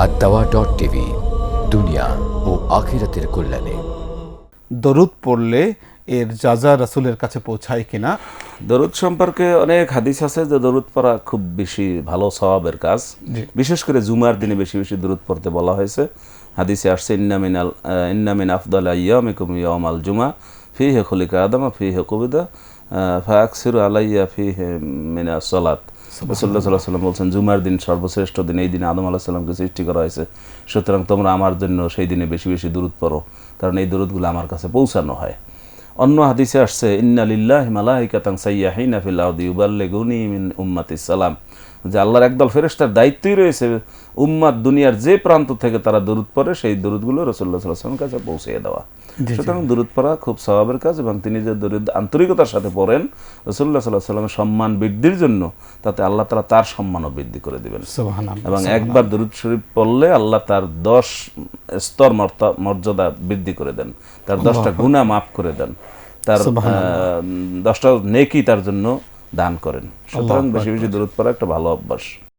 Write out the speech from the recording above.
আর দাওয়া dot TV দুনিয়া ও আখিরাতের কল্যাণে। দরুদ পড়লে এর যা যা রাসুলের কাছে পৌঁছায় কিনা দরুদ সম্পর্কে অনেক হাদিস আছে যে দরুদ পড়া খুব বেশি ভালো স্বভাবের কাজ। বিশেষ করে জুমার দিনে বেশি বেশি দরুদ পড়তে বলা হয়েছে। হাদিসে আসছে ইন্নামিন আল ইন্নামিন আফদাল ইয়ামিকুম ইয়াম আল জুমা ফি হে খলিকা আদমা ফি হে কবিদা ফাকসির আলাইয়া ফি হে মিনা সলাত। রসুল্লাহ সাল্লাহ সাল্লাম বলছেন জুমার দিন সর্বশ্রেষ্ঠ দিন। এই দিনে আদম আলাহ সাল্লামকে সৃষ্টি করা হয়েছে। সুতরাং তোমরা আমার জন্য সেই দিনে বেশি বেশি দূরত পড়ো কারণ এই দূরতগুলো আমার কাছে পৌঁছানো হয়। অন্য হাদিসে আসছে ইন্নালিল্লাহ মালাইকাতাং সাইয়াহিনা ফিল আরদি মিন উম্মাতি সালাম। যে আল্লাহর একদল ফেরেশতার দায়িত্বই রয়েছে উম্মাত দুনিয়ার যে প্রান্ত থেকে তারা দূরত পড়ে সেই দূরতগুলো রসুল্লাহ সাল্লাহ সাল্লামের কাছে পৌঁছে দেওয়া। সুতরাং দূরত পড়া খুব স্বভাবের কাজ এবং তিনি যে দূরত আন্তরিকতার সাথে পড়েন রসুল্লাহ সাল্লাহ সাল্লামের সম্মান বৃদ্ধির জন্য তাতে আল্লাহ তালা তার সম্মানও বৃদ্ধি করে দিবেন। এবং একবার দরুদ শরীফ পড়লে আল্লাহ তার দশ স্তর মর্তা- মর্যাদা বৃদ্ধি করে দেন। তার দশটা গুণা মাফ করে দেন। তার দশটা নেকি তার জন্য দান করেন। সুতরাং বেশি বেশি দূরত্ব পড়া একটা ভালো অভ্যাস।